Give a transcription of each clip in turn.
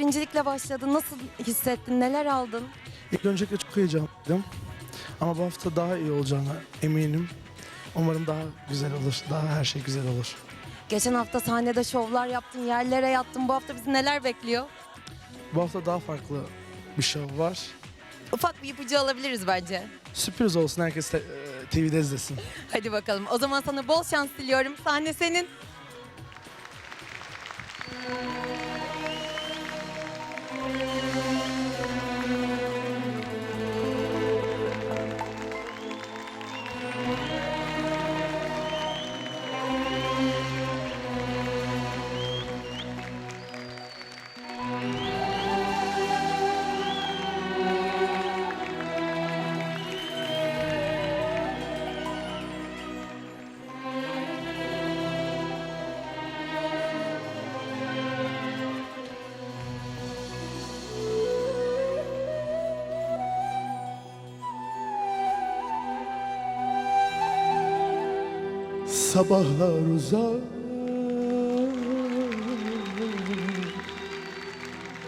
Birincilikle başladın. Nasıl hissettin? Neler aldın? İlk öncelikle çok heyecanlıydım. Ama bu hafta daha iyi olacağına eminim. Umarım daha güzel olur. Daha her şey güzel olur. Geçen hafta sahnede şovlar yaptın, yerlere yattın. Bu hafta bizi neler bekliyor? Bu hafta daha farklı bir show var. Ufak bir ipucu alabiliriz bence. Sürpriz olsun herkes te- e, TV'de izlesin. Hadi bakalım. O zaman sana bol şans diliyorum. Sahne senin. Sabahlar uzak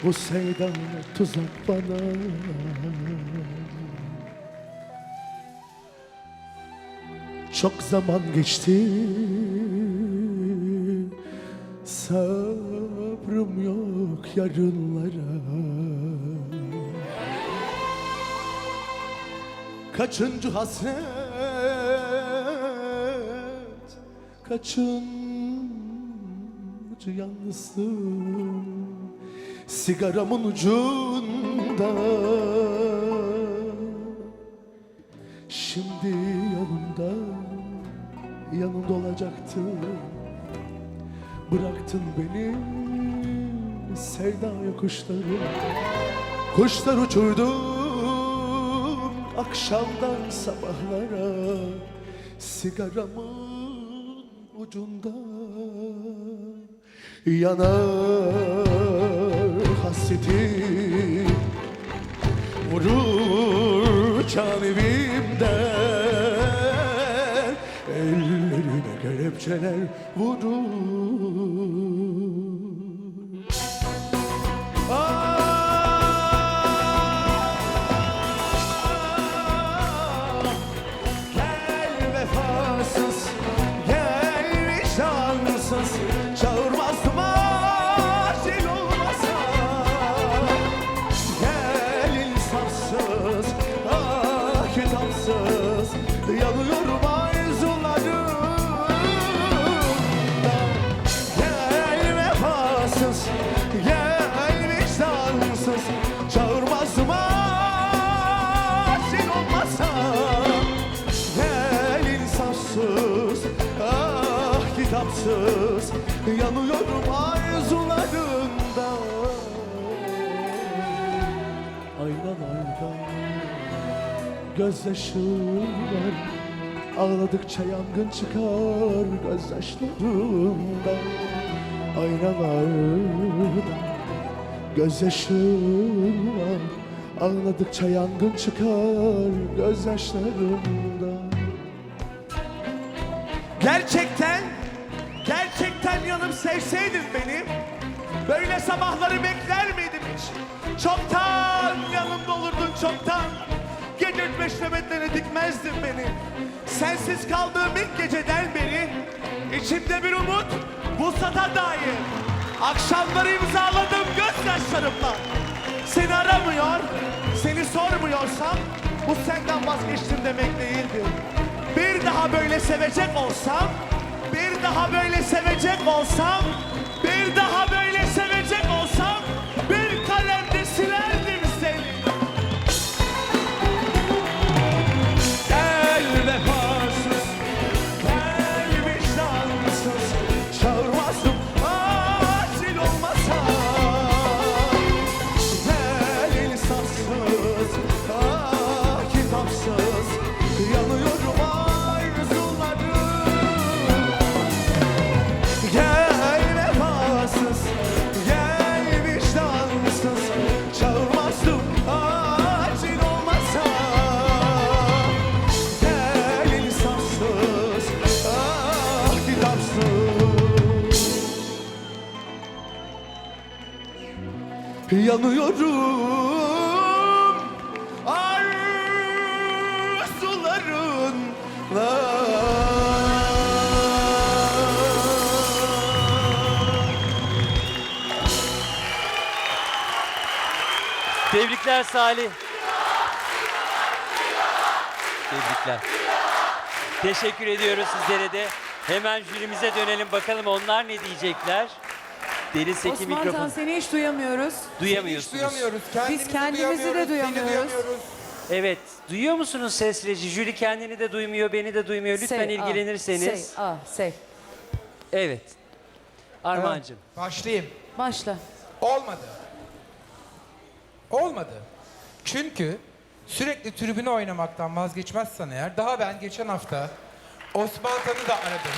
Bu sevda tuzak bana. Çok zaman geçti. Sabrım yok yarınlara. Kaçıncı hasret Kaçıncı yalnızım Sigaramın ucunda. Şimdi yanımda Yanımda olacaktın. Bıraktın beni Sevda yokuşları. Kuşlar uçurdum Akşamdan sabahlara. Sigaramın ucunda Yanar hasretim Vurur can evimden Ellerine kelepçeler vurur Yanıyorum arzularında. Aynalarda gözyaşım var Ağladıkça yangın çıkar gözyaşlarımda Aynalarda gözyaşım var Ağladıkça yangın çıkar gözyaşlarımda Gerçekten, gerçekten yanım sevseydin beni Böyle sabahları bekler miydim hiç? Çoktan yanımda olurdun çoktan. Gece beş nöbetlerine dikmezdin beni. Sensiz kaldığım ilk geceden beri içimde bir umut vuslata dair Akşamları imzaladım gözyaşlarımla. Seni aramıyor, seni sormuyorsam Bu senden vazgeçtim demek değildir bir daha böyle sevecek olsam, daha böyle sevecek olsam, bir daha Yanıyorum arzularınla Tebrikler Salih. Tebrikler. Teşekkür ediyoruz sizlere de. Hemen jürimize dönelim bakalım onlar ne diyecekler. Deniz Seki Osman Can mikrofon seni hiç duyamıyoruz. duyamıyorsunuz. duyamıyoruz. Kendimizi kendimizi de duyamıyoruz, duyamıyoruz. Seni duyamıyoruz. Evet. Duyuyor musunuz ses reji? Jüri kendini de duymuyor, beni de duymuyor. Lütfen Say, ah, ilgilenirseniz. Say, ah, say. Evet. Armağan'cığım. Başlayayım. Başla. Olmadı. Olmadı. Çünkü sürekli tribüne oynamaktan vazgeçmezsen eğer, daha ben geçen hafta Osman Tan'ı da aradım.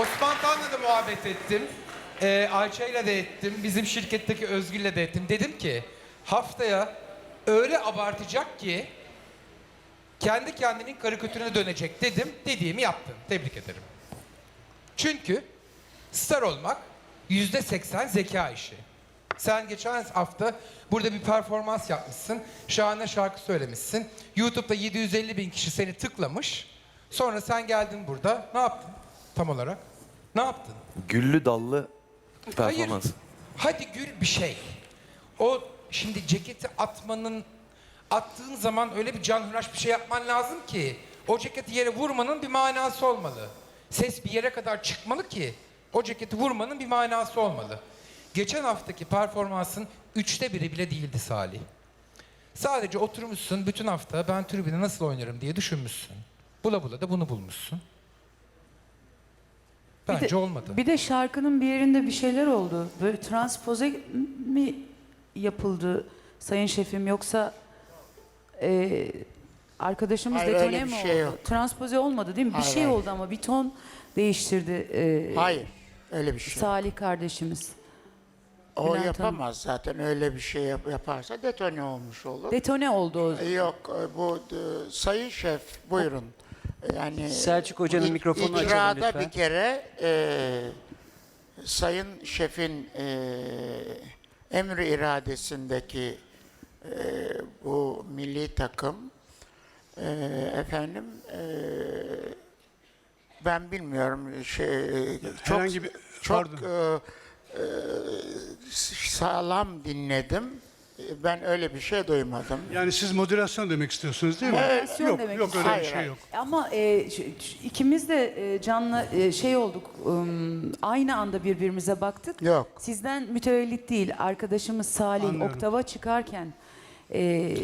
Osman Tan'la da muhabbet ettim. Ee, Ayça'yla da ettim. Bizim şirketteki Özgül'le de ettim. Dedim ki haftaya öyle abartacak ki kendi kendinin karikatürüne dönecek dedim. Dediğimi yaptın. Tebrik ederim. Çünkü star olmak yüzde seksen zeka işi. Sen geçen hafta burada bir performans yapmışsın. Şahane şarkı söylemişsin. YouTube'da 750 bin kişi seni tıklamış. Sonra sen geldin burada. Ne yaptın tam olarak? Ne yaptın? Güllü dallı Hayır. performans. Hadi gül bir şey. O şimdi ceketi atmanın attığın zaman öyle bir canhıraş bir şey yapman lazım ki o ceketi yere vurmanın bir manası olmalı. Ses bir yere kadar çıkmalı ki o ceketi vurmanın bir manası olmalı. Geçen haftaki performansın üçte biri bile değildi Salih. Sadece oturmuşsun bütün hafta ben tribüne nasıl oynarım diye düşünmüşsün. Bula bula da bunu bulmuşsun. Bir Bence de- olmadı. Bir de şarkının bir yerinde bir şeyler oldu. Böyle transpoze mi yapıldı sayın şefim yoksa e, arkadaşımız Hayır, detone öyle mi bir oldu? şey yok. Transpoze olmadı değil mi? Hayır, bir şey hayır. oldu ama bir ton değiştirdi e, Hayır, öyle bir şey. yok. Salih kardeşimiz. O Bülent Hanım. yapamaz zaten. Öyle bir şey yap- yaparsa detone olmuş olur. Detone oldu o. E, Yok, e, bu e, sayın şef buyurun. Yani Selçuk Hoca'nın mikrofonunu açalım icrada lütfen. bir kere e, sayın şefin e, emri iradesindeki e, bu milli takım e, efendim e, ben bilmiyorum şey çok Herhangi bir- çok pardon. e, e, sağlam dinledim. Ben öyle bir şey duymadım. Yani siz moderasyon demek istiyorsunuz değil mi? Moderasyon yok, demek yok öyle Hayır, bir şey yok. Ama e, ş- ş- ikimiz de e, Can'la e, şey olduk. ım, aynı anda birbirimize baktık. Yok. Sizden mütevellit değil. Arkadaşımız Salih Anlıyorum. oktava çıkarken e,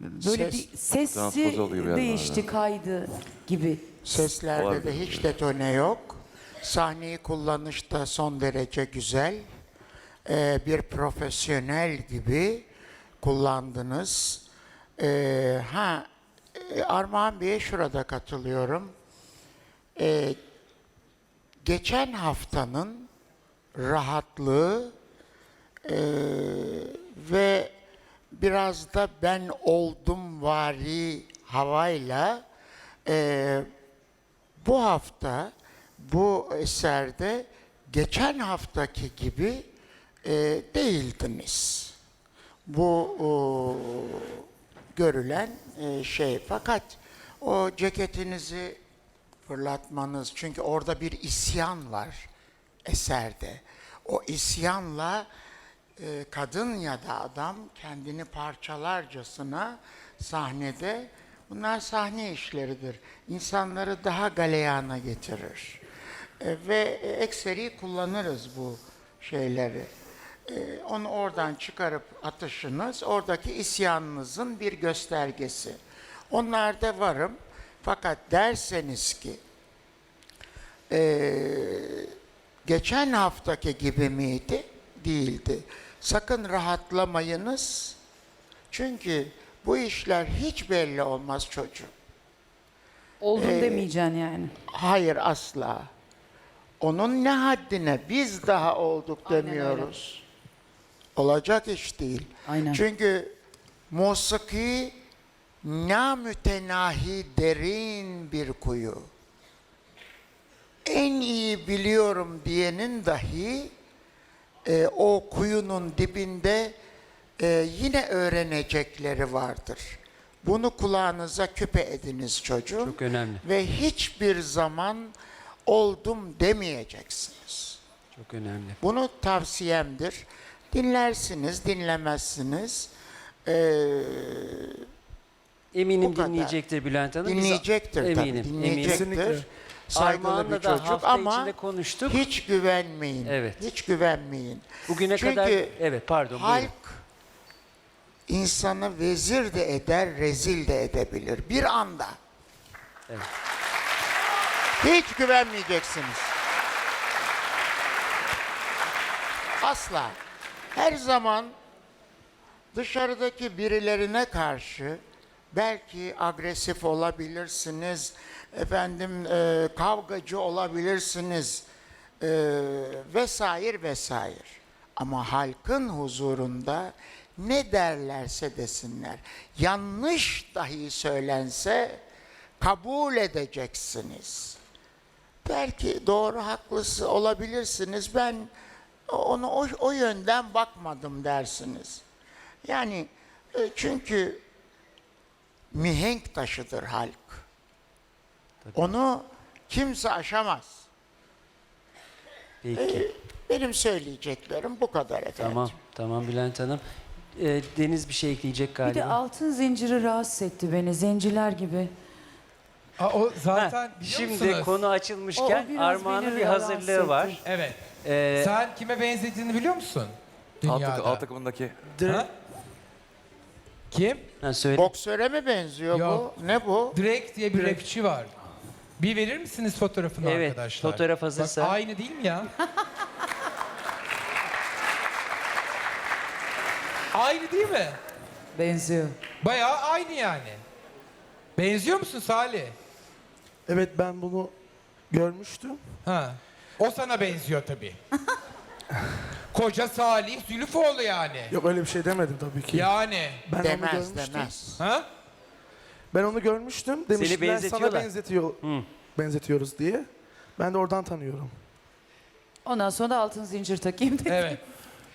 böyle Ses- bir sesi oluyor galiba. değişti, kaydı gibi. Seslerde Olabilir. de hiç detone yok. Sahneyi kullanış da son derece güzel. Ee, bir profesyonel gibi kullandınız. Ee, ha, e, Armağan Bey'e şurada katılıyorum. Ee, geçen haftanın rahatlığı e, ve biraz da ben oldum vari havayla e, bu hafta bu eserde geçen haftaki gibi e, değildiniz. Bu o, görülen e, şey. Fakat o ceketinizi fırlatmanız çünkü orada bir isyan var eserde. O isyanla e, kadın ya da adam kendini parçalarcasına sahnede bunlar sahne işleridir. İnsanları daha galeyana getirir. E, ve ekseri kullanırız bu şeyleri. E, onu oradan çıkarıp atışınız oradaki isyanınızın bir göstergesi. Onlarda varım. Fakat derseniz ki eee, geçen haftaki gibi miydi? Değildi. Sakın rahatlamayınız. Çünkü bu işler hiç belli olmaz çocuğum. Oldum demeyeceksin yani. Hayır asla. Onun ne haddine biz daha olduk Aynen demiyoruz. Olacak iş değil. Aynen. Çünkü musiki namütenahi derin bir kuyu. en iyi biliyorum diyenin dahi e, o kuyunun dibinde e, yine öğrenecekleri vardır. Bunu kulağınıza küpe ediniz çocuğum. Çok önemli. Ve hiçbir zaman oldum demeyeceksiniz. Çok önemli. Bunu tavsiyemdir. Dinlersiniz, dinlemezsiniz. Ee, Eminim Bu kadar. dinleyecektir Bülent Hanım. Biz- dinleyecektir eminim, tabii. eminim. Dinleyecektir. Kesinlikle. Saygılı Armağan'la bir da çocuk hafta ama içinde konuştuk. hiç güvenmeyin. Evet. Hiç güvenmeyin. Bugüne Çünkü kadar evet pardon halk buyurun. insanı vezir de eder, rezil de edebilir. Bir anda. Evet. Hiç güvenmeyeceksiniz. Asla. Her zaman dışarıdaki birilerine karşı belki agresif olabilirsiniz, efendim e, kavgacı olabilirsiniz e, vesaire vesaire. Ama halkın huzurunda ne derlerse desinler, yanlış dahi söylense kabul edeceksiniz. Belki doğru haklısı olabilirsiniz. Ben onu o, o yönden bakmadım dersiniz. Yani e, çünkü mihenk taşıdır halk. Onu kimse aşamaz. Peki. Benim söyleyeceklerim bu kadar efendim. Tamam. Tamam Bülent Hanım. Ee, Deniz bir şey ekleyecek Bir galiba. de altın zinciri rahatsız etti beni. Zenciler gibi. Aa, o Ha, zaten biliyor Şimdi musunuz? konu O- o açılmışken biraz Armağan'ın beni bir rahatsız hazırlığı var. etti. Evet. Ee, Sen kime benzediğini biliyor musun? Alt, Dünyada. alt takımındaki Ha? Kim? ha, söyle. Boksöre mi benziyor Yok. bu? Ne bu? Drake diye bir rapçi var. Bir verir misiniz fotoğrafını Evet, arkadaşlar? fotoğraf hazırsa. Bak, aynı değil mi ya? aynı değil mi? Benziyor. Bayağı aynı yani. Benziyor musun Salih? Evet ben bunu görmüştüm. Ha. O sana benziyor tabii. Koca Salih Zülüfoğlu yani. Yok öyle bir şey demedim tabii ki. Yani. ben onu Demez görmüştüm. demez. Ha? Ben onu görmüştüm. Demişler sana benzetiyorlar. benzetiyor, benzetiyoruz diye. Ben de oradan tanıyorum. Ondan sonra da altın zincir takayım dedim. Evet.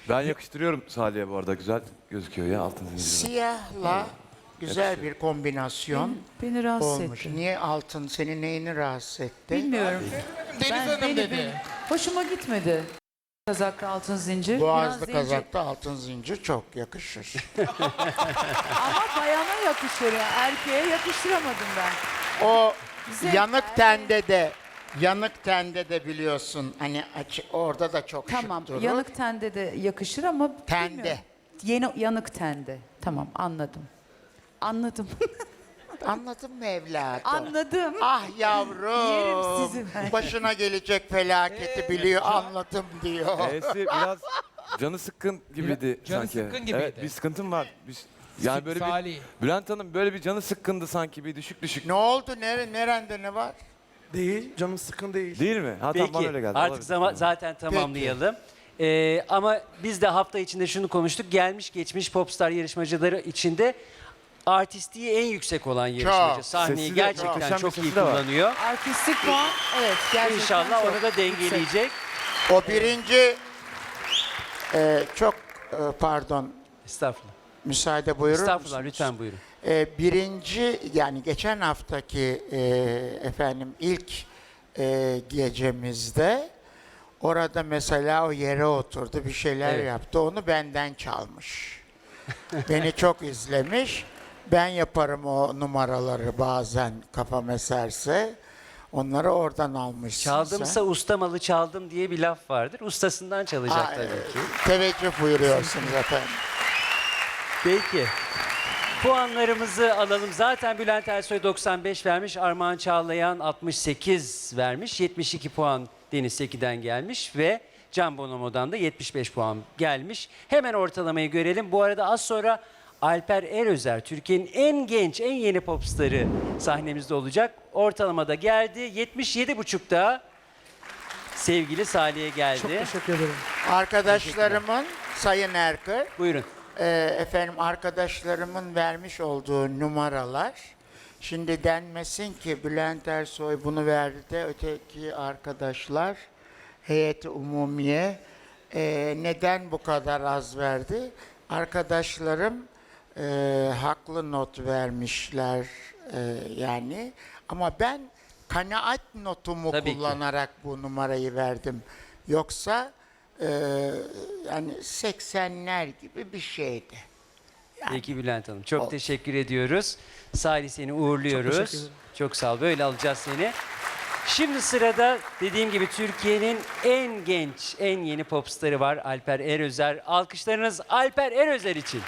Ben yakıştırıyorum Salih'e bu arada. Güzel gözüküyor ya altın zinciri. Siyahla güzel bir kombinasyon Beni rahatsız olmuş. etti. Niye altın senin neyini rahatsız etti? Bilmiyorum. Deniz Ben- Hanım beni- dedi. beni- Hoşuma gitmedi. Kazaklı altın zincir. Boğazlı Biraz zincir- kazakta altın zincir çok yakışır. Ama bayana yakışır. ya. Erkeğe yakıştıramadım ben. o Güzel. yanık tende de yanık tende de biliyorsun hani açı, orada da çok Tamam. şık durur. Yanık tende de yakışır ama Tende. bilmiyorum. Yeni, yanık tende. Tamam anladım. Anladım. Anladın mı evladım? anladım. Ah yavrum. Yerim sizi ben. Başına gelecek felaketi biliyor anladım diyor. E'si biraz canı sıkkın gibiydi Canı sanki. sıkkın gibiydi. Evet bir sıkıntım var. Bir, yani böyle Salih. bir Bülent Hanım böyle bir canı sıkkındı sanki bir düşük düşük. Ne oldu? Nere, nerende ne var? Değil, canım sıkın değil. Değil mi? Ha tamam bana Peki öyle geldi. artık Olabilir. zama- zaten tamamlayalım. Ee, ama biz de hafta içinde şunu konuştuk. Gelmiş geçmiş popstar yarışmacıları içinde artistliği en yüksek olan yarışmacı. Sahneyi Sesi de gerçekten muhteşem bir çok iyi sesi de var. kullanıyor. Artistik puan evet gerçekten İnşallah çok onu da yüksek. dengeleyecek. O birinci e, çok e, pardon Estağfurullah. müsaade buyurur Estağfurullah musunuz? lütfen buyurun. E, birinci yani geçen haftaki e, efendim ilk e, gecemizde orada mesela o yere oturdu bir şeyler Evet. yaptı onu benden çalmış. Beni çok izlemiş. Ben yaparım o numaraları bazen kafam eserse. Onları oradan almışsın Çaldımsa sen. ustamalı çaldım diye bir laf vardır. Ustasından çalacak Aa, tabii ki. Teveccüh buyuruyorsunuz efendim. Peki. Puanlarımızı alalım. Zaten Bülent Ersoy 95 vermiş, Armağan Çağlayan 68 vermiş. 72 puan Deniz Seki'den gelmiş ve Can Bonomo'dan da 75 puan gelmiş. Hemen ortalamayı görelim. Bu arada az sonra Alper Erözer, Türkiye'nin en genç, en yeni popstarı sahnemizde olacak. Ortalamada geldi. 77,5'da sevgili Salih'e geldi. Çok teşekkür ederim. Arkadaşlarımın Sayın Erkır Buyurun. Ee, efendim arkadaşlarımın vermiş olduğu numaralar Şimdi denmesin ki Bülent Ersoy bunu verdi de öteki arkadaşlar heyeti umumiye e, neden bu kadar az verdi? Arkadaşlarım e, haklı not vermişler e, yani ama ben kanaat notumu Tabii ki. kullanarak bu numarayı verdim. Yoksa e, yani 80'ler gibi bir şeydi. Peki Bülent Hanım. Çok O- teşekkür ediyoruz. Salih seni Çok uğurluyoruz. teşekkür ederim. Çok sağ ol. Böyle alacağız seni. Şimdi sırada dediğim gibi Türkiye'nin en genç, en yeni popstarı var Alper Erözer. Alkışlarınız Alper Erözer için.